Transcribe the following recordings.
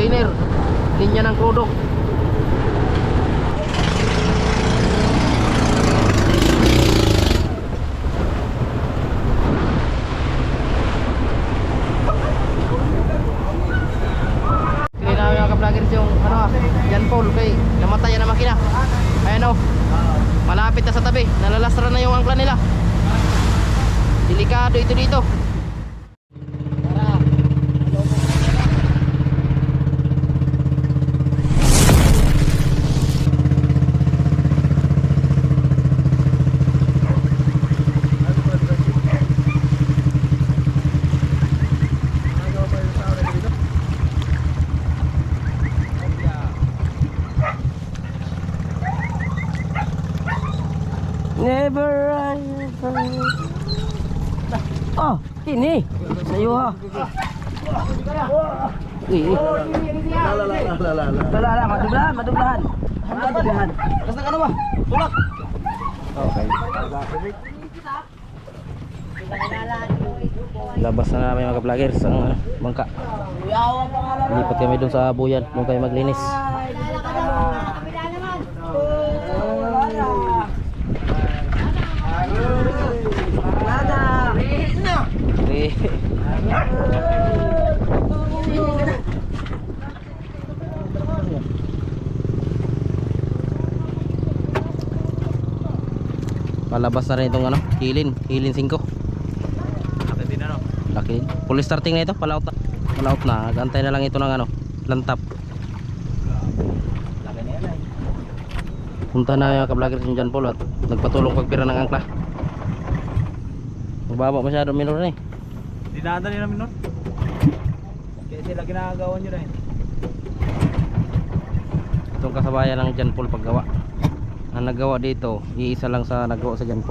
container. Linya ng krudo. Ka-vloggers yung ano Jan Paul kay namatay na makina. Ayan oh. Malapit na sa tabi. Nalalastra na yung angkla nila. Delikado ito dito. Oh, kini. Sayo ha. Ih. Lala, lala, madublahan, madublahan. Madublahan. Basta ka na ba? Tulak. Okay. Labas na namin mga vloggers ang ano, bangka. Lipat kami dun sa buyan, doon kayo maglinis. Palabas na rin itong ano, hilin, hilin 5. Laki din ano? Laki din. Full starting na ito, palaut na. Palaut na, gantay na lang ito ng ano, lantap. Laki na yan ay. Punta na yung ka-vloggers yung John Paul at nagpatulong pagpira ng angkla. Mababa masyado minor na eh. Dinadali namin nun. Kaya sila ginagawa nyo rin. Itong kasabayan ng John Paul paggawa. Ang naggawa dito, iisa lang sa naggawa sa John.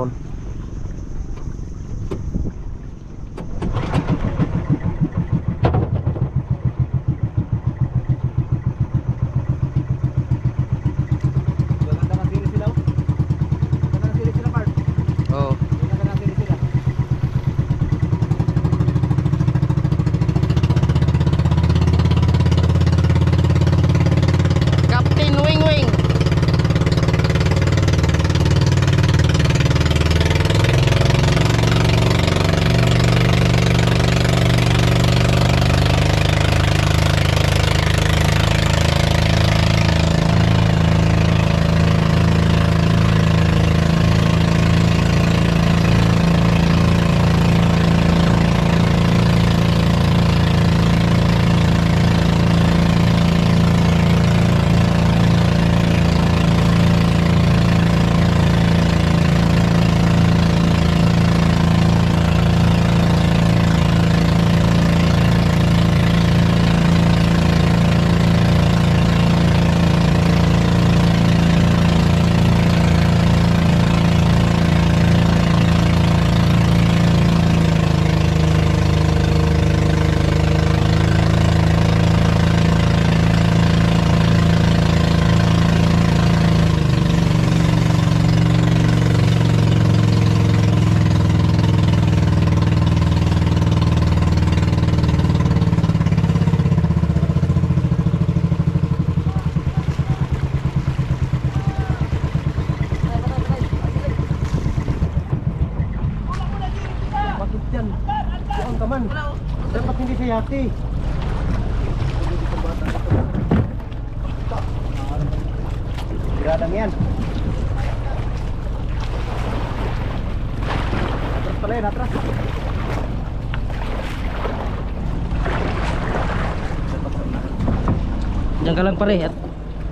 Ka lang pare at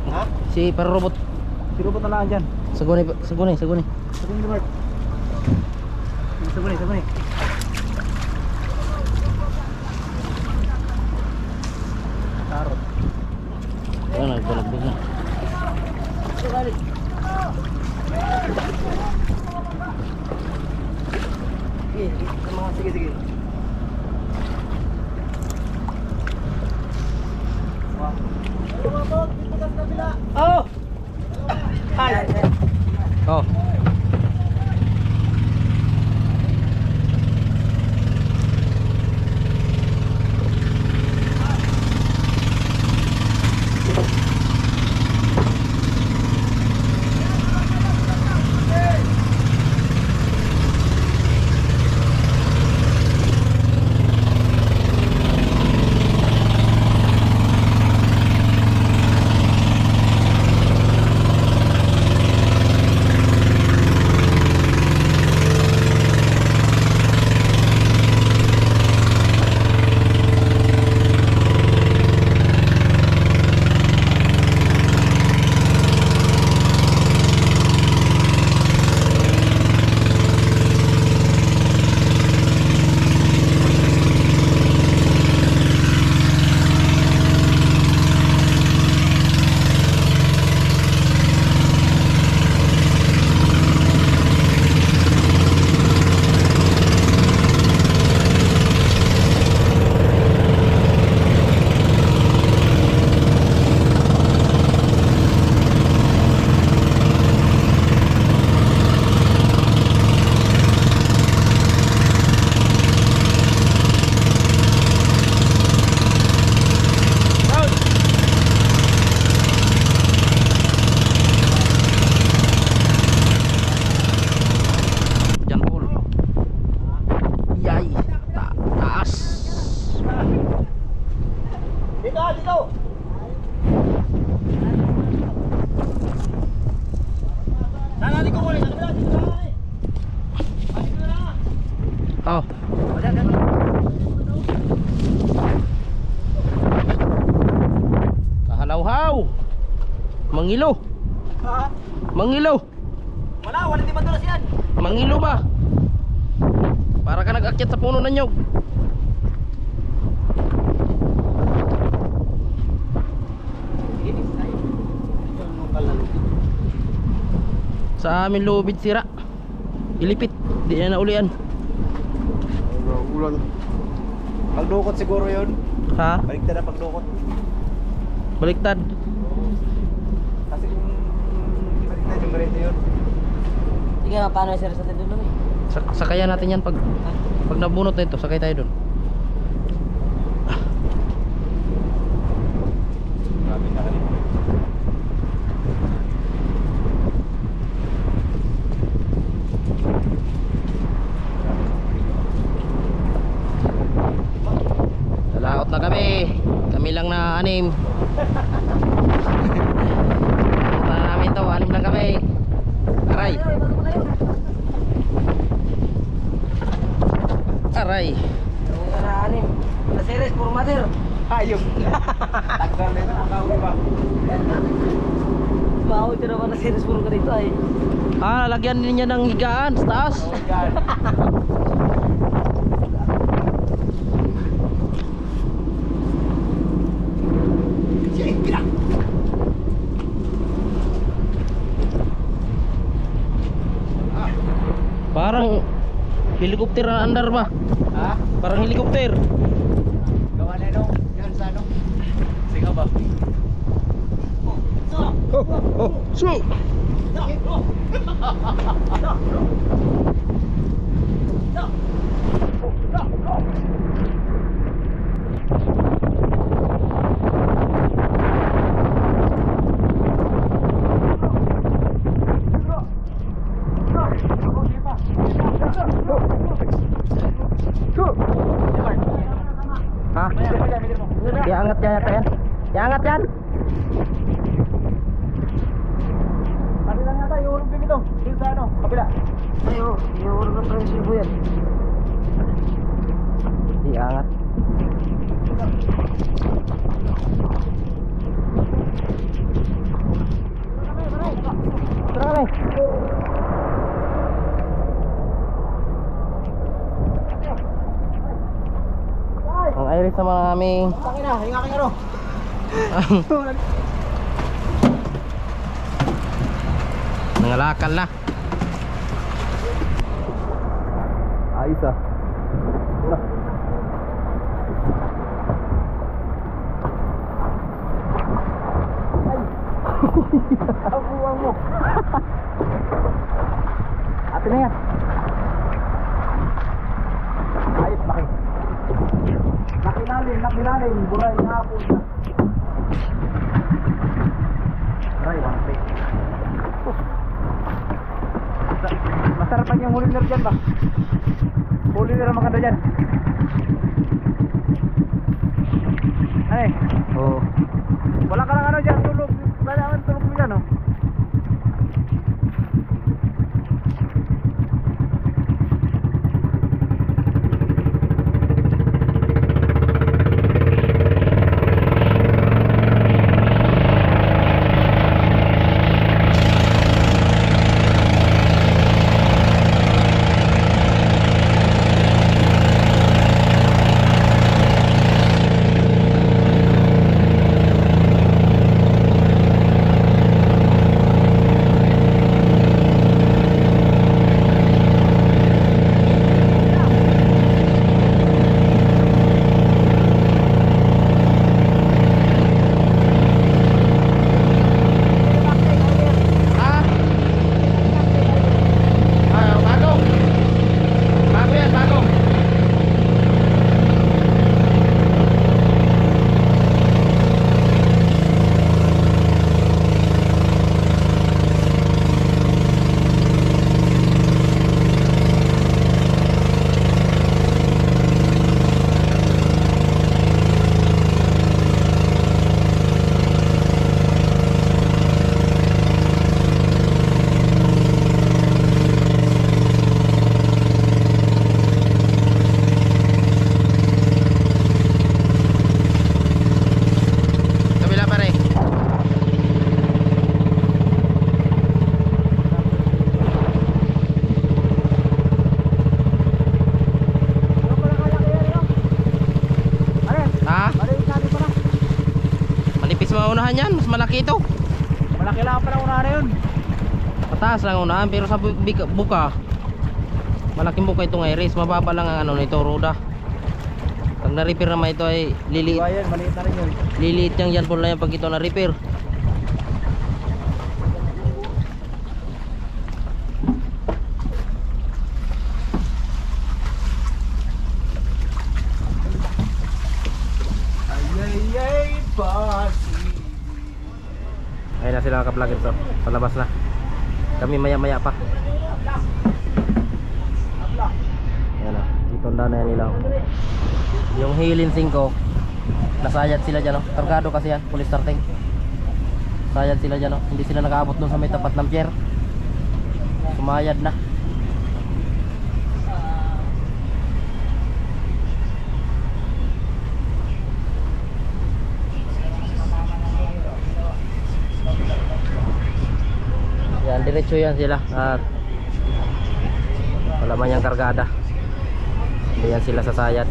Ha? si para robot. Sirupot na lang dyan. Saguni, saguni, saguni. Mo, Mark. Sabuni, Kahalawhaw. Mangilo. Ha? Mangilo. Wala, wala di madulas yan. Mangilo ba? Para ka nag-akyat sa puno ng nyog. Sa amin lubid sira. Ilipit. Di na naulian. Ulan. Pagdukot siguro yun. Ha? Baliktad na pagdukot. Baliktad. Kasi kung baliktad yung ganito yun. Hindi ka paano sir sa tindulong eh. Sak sakayan natin yan pag pag nabunot na ito, sakay tayo doon. Grabe na kanina. Lalaot na kami. Kami lang na anim. Punta namin to, anim lang kami. Aray. Aray. Sa series, puro mother. Ayok. Tagal na ito. Baho ito naman na series, puro ka dito ay. Ah, lagyan niya ng higaan sa taas. Oh helikopter na andar ba? Ha? Parang helikopter. Gawa na ano? Yan sa ano? Singa ba? Oh, oh, so. Ha? Iangat yan, yan. Iangat yan. Ano lang yata? Iulog din ito. Dito sa ano? Kabila. Ay, oh. Yung wala ng prinsipyo yan. Iangat. Tara kami. Ang iris naman ang aming Tangin na. Ano? nangalakal na. Ayos ah. Abuang mo. Ate na yan. Ayos, laki. Nakilalim, nakilalim. Buray, hapon na. Aray, one plate. Masarap pa yung huli nila dyan ba? Huli nila maganda dyan. Oo. wala ka lang ano dyan, tulog. Wala ka tulog mo dyan, oh. Mas malaki ito. Malaki lang pala una na yun. Mataas lang unahan, pero sa buka, malaking buka itong iris, mababa lang ang ano nito, roda. Pag na-repair naman ito ay liliit, Diba yan, maliit na rin yun. liliit yung yan po na yan pag ito na-repair. Ay, ay, ay, pasi. Sila ka-vlogger so, palabas na. Kami maya-maya pa. Ayan na, dito na na yan nila. Yung Hilin 5, nasayad sila dyan, oh. kargado kasi yan, police starting. Sayad sila dyan, oh. hindi sila nakaabot dun sa may tapat ng pier. Sumayad na. Yan, diretso yan sila at wala man yung kargada. Hindi yan sila sasayad.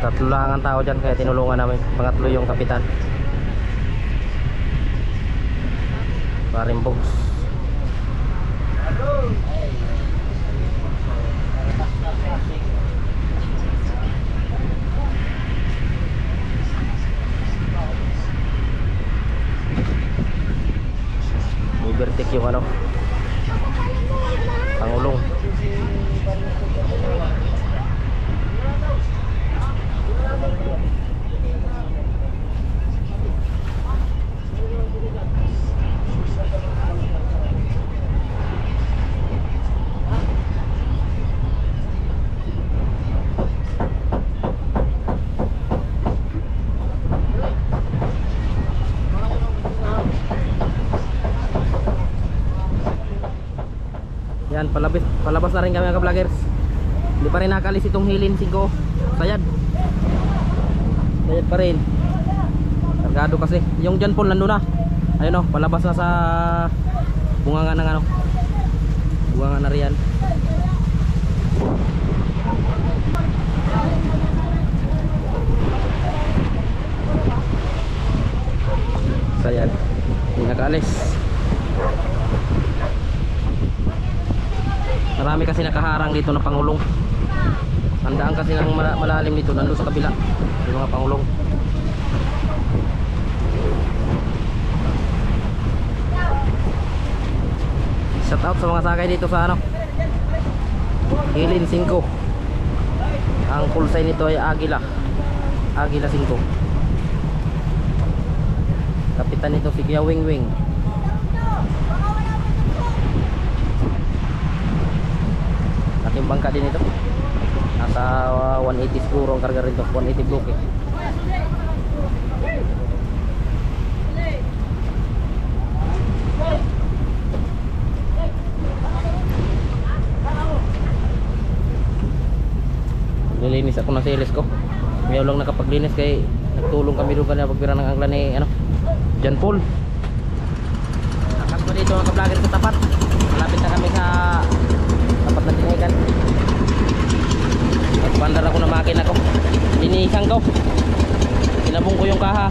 Tatlo lang ang tao dyan kaya tinulungan namin. Pangatlo yung kapitan. Paring box. Ano. Palabas, palabas na rin kami mga vloggers Hindi pa rin nakalis itong hilin 5 Sayad. Sayad pa rin. Kargado kasi. Yung dyan po nandun na. Ayun o, palabas na sa Bunga nga ng ano. Bunga nga na riyan. Sayad. Hindi nakaalis Marami kasi nakaharang dito na pangulong. Handaan kasi ng mala- malalim dito nandun sa kabila. Yung mga pangulong. Shout out sa mga sakay dito sa ano. Hilin 5. Ang call sign nito ay Agila. Agila 5. Kapitan nito si Kuya Wing Wing. Bangka din ito. Nasa uh, 180 siguro ang karga rito. 180 block eh. Nilinis ako ng series ko. Ngayon lang nakapaglinis kay nagtulong kami doon kanina pagpira ng angla ni ano, John Paul. Nakakot dito mga ka-vlogger sa. Malapit na kami sa tapat na tinikan. Nagpandar ako ng makina ko. Linisan ko. Kinabong ko yung kaha.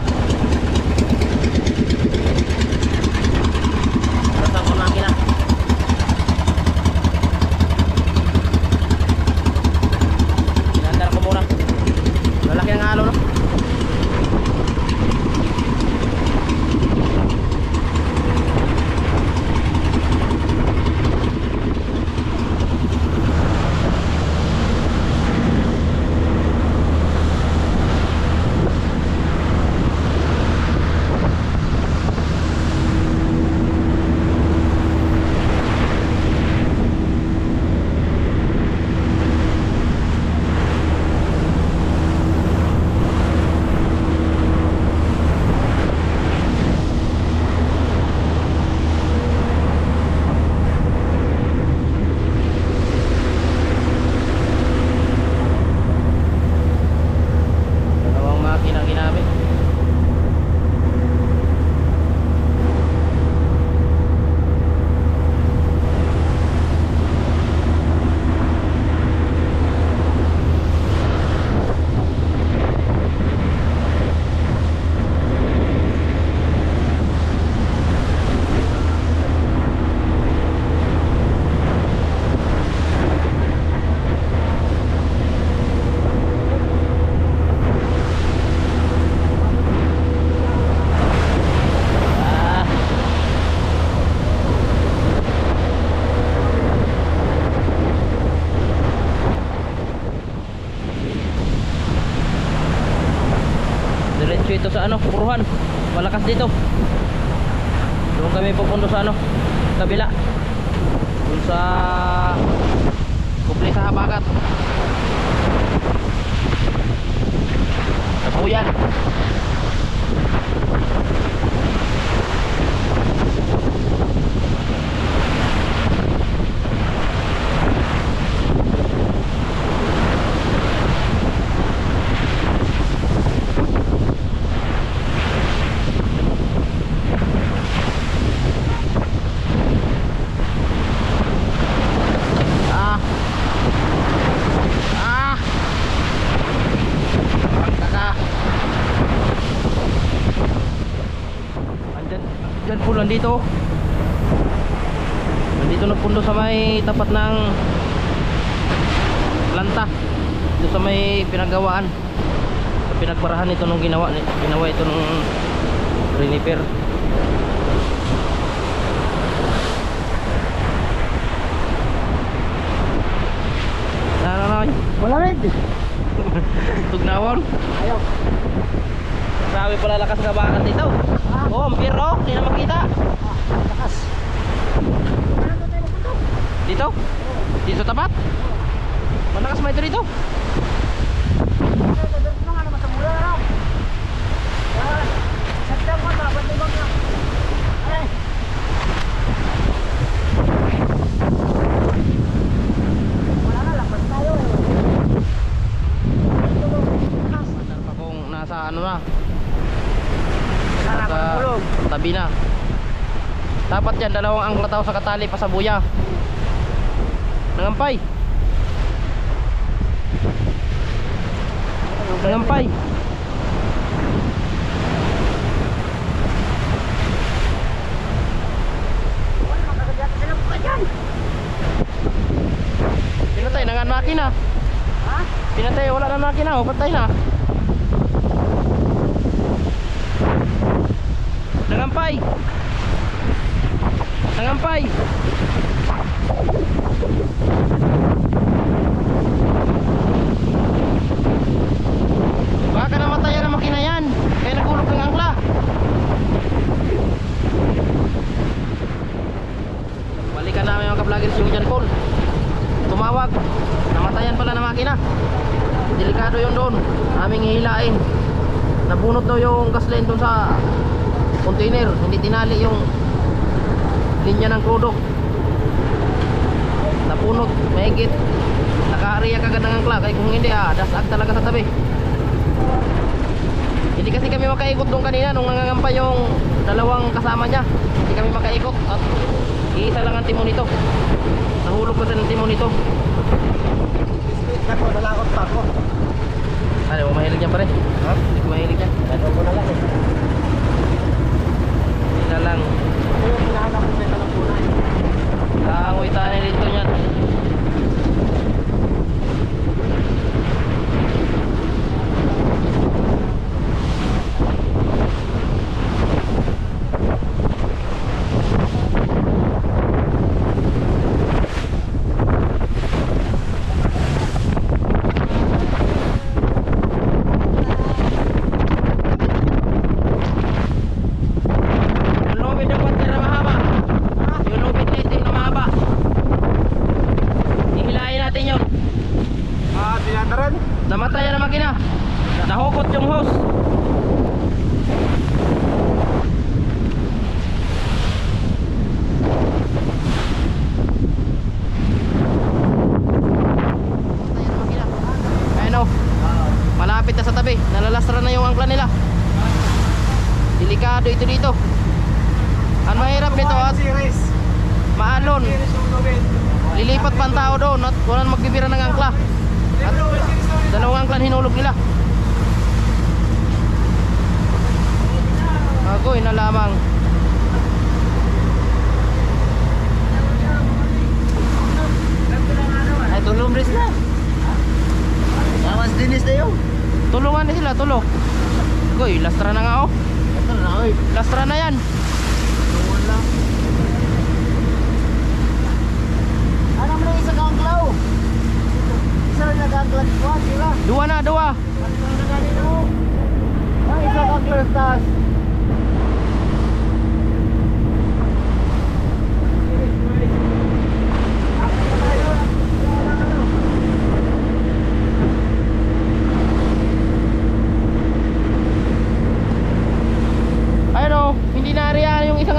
Dito. Nandito. Nandito nagpundo sa may tapat ng planta. Dito sa may pinagawaan. Sa pinagparahan ito nung ginawa ginawa ito nung renifer. Wala rin. Tugnawon. Ayaw. Grabe pala lakas ng bakan dito. Oh, ampir oh, hindi na makita. Lakas. Dito? Dito sa tapat? Malakas ba ito dito? Mandar pa kung nasa ano na. Nasa tabi na. Dapat yan, dalawang angkla tao sa katali pa sa buya. Nangampay. Nangampay. Pinatay na nga ang makina. Pinatay, wala na makina, oh, patay na. Nangampay. Nangampay. Baka namatayan ang makina yan. Kaya nagulog ng angkla. Balikan namin mga ka-vloggers yung dyan Paul. Tumawag. Namatayan pala ng makina. Delikado yun doon. Aming hihilain. Nabunot daw yung gas line doon sa container. Hindi tinali yung linya ng krudo. Napunot. Mahigit. Naka-area kagad ng angkla. Kaya kung hindi ah, dasag talaga sa tabi. Hindi kasi kami makaikot doon kanina nung nangangampay yung dalawang kasama niya. Hindi kami makaikot at iisa lang ang timon nito. Nahulog kasi ng timon nito. Ako, nalakot pa ako. Ano, mo mahilig yan pare? Ha? Hindi ko mahilig yan. Ano ko na lang eh. Hindi na lang. Yung hinahanap ko sa ng punay. Kaangoy tayo dito niyan. Yung lubid ng konti na mahaba. Yung lubid na itim na mahaba. Ihilahin natin yun. Ah, tinataran? Namatay na makina. Nahukot yung hose. Ayun o. Malapit na sa tabi. Na angkla nila. Delikado ito dito. Ang mahirap nito at maalon. Lilipat pa ang tao doon at walang magbibira ng angkla. At dalawang angkla hinulog nila. Agoy na lamang. Ay, tulong rin na. Dinis na yun. Tulungan ni sila, tulog. Agoy, lastra na nga oh. Ito na, oy. Lastra na yan. Lang. Ano mo isa kang klaw? Isa na nagaglag ko, sila. Dua na, dua. Ano na ganin mo? Ay, isa kang klaw tas.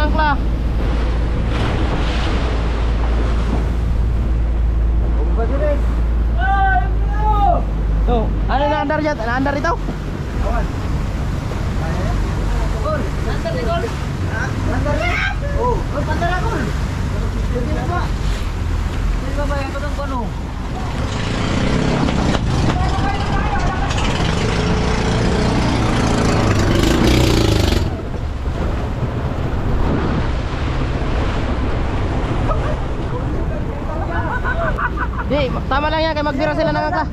angkla. Oh, ano na andar dyan? Naandar ito? Oh, oh, pandara ko. Sige na ba? Sige ba ba ito ng kono? Di, tama lang yan kay magbira sila ng angkla.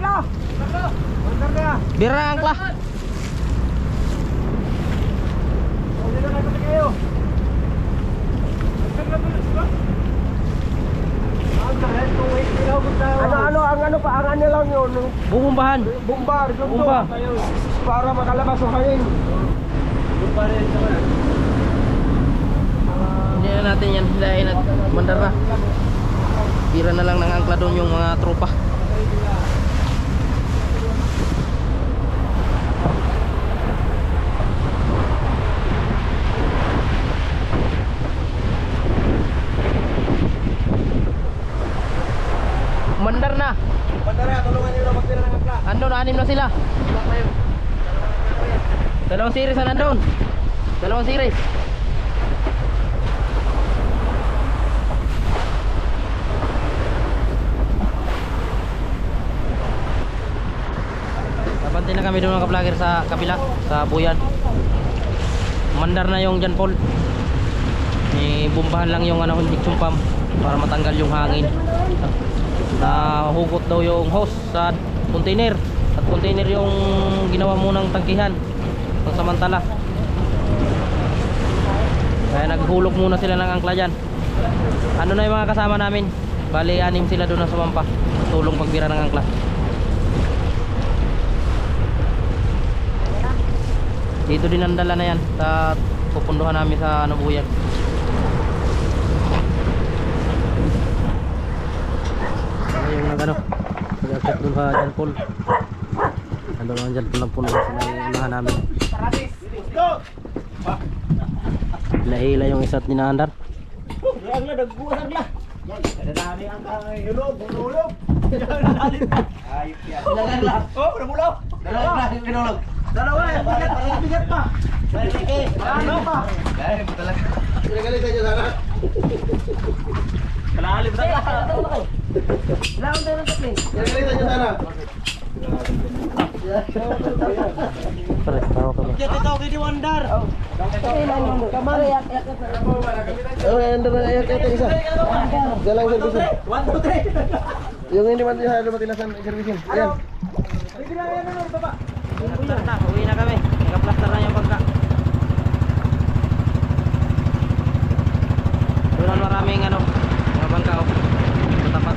Bira ang angkla. Ano ano ang ano pa ang ano lang yun Bubumbahan. Bumbar, yun Bumba. Para makalabas ang hangin. Hindi na natin yan hilahin at mandar na. Bira na lang ng angkla doon yung mga tropa. Mandar na. Pandara, tulungan niyo na magtira ng akla. Andun, anim na sila. Dalawang series na nandun. Dalawang series. Kapante na kami doon mga ka-vlogger sa kabila, sa Buyan. Mandar na yung Jan Paul. Ibumbahan lang yung ano, injection pump para matanggal yung hangin. Nahugot daw yung hose sa container. At container yung ginawa munang tangkihan. Pang samantala. Kaya naghulog muna sila ng angkla dyan. Ano na yung mga kasama namin? Bali, anim sila doon na sumampa. Tulong pagbira ng angkla. Dito din ang dala na yan sa pupunduhan namin sa ano buyan. Ano yung nag ano? Nag-accept doon sa Jan Paul. Ano naman Jan Paul ang puno yung unahan namin. Lahila yung isa't ninaandar. Ang na nagbuwag na. Ada dami ang kang hulog, hulog. Ayop yan. Dalag lang. Oh, namulaw. Dalag lang yung hinulog. Dalawa, eh, bigat, bigat pa. Malaki. Ano pa? Dahil talaga. Pinagalitan niyo sana. Kalalim na ka. Laon tayo ng tatli. Pinagalitan niyo sana. Pare, tawa ka ba? Jet ito kay Diwandar. Kamari, yak, yak, yak. Oh, andar na ayak ito isa. Dalang servisin. 1 2 3. Yung hindi man yung halo matilasan servisin. Ayan. Nagplaster na, uwi na kami. Nagplaster na yung bangka. Doon maraming ano, mga bangka oh.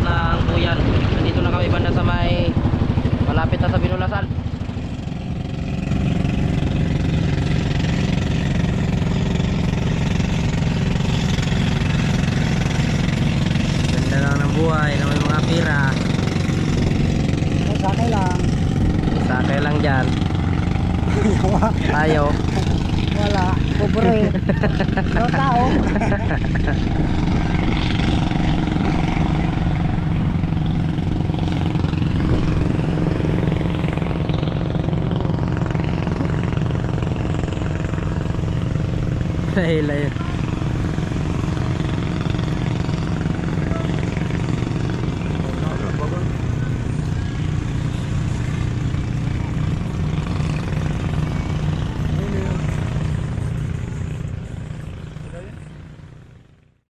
Tapat ng buyan. Nandito na kami banda sa may malapit na sa Binulasan. Ganda lang ng buhay na may mga pira. Sakay lang. Sakay lang dyan. Tayo. Wala. Pobre. Mga tao. Dahil ayun.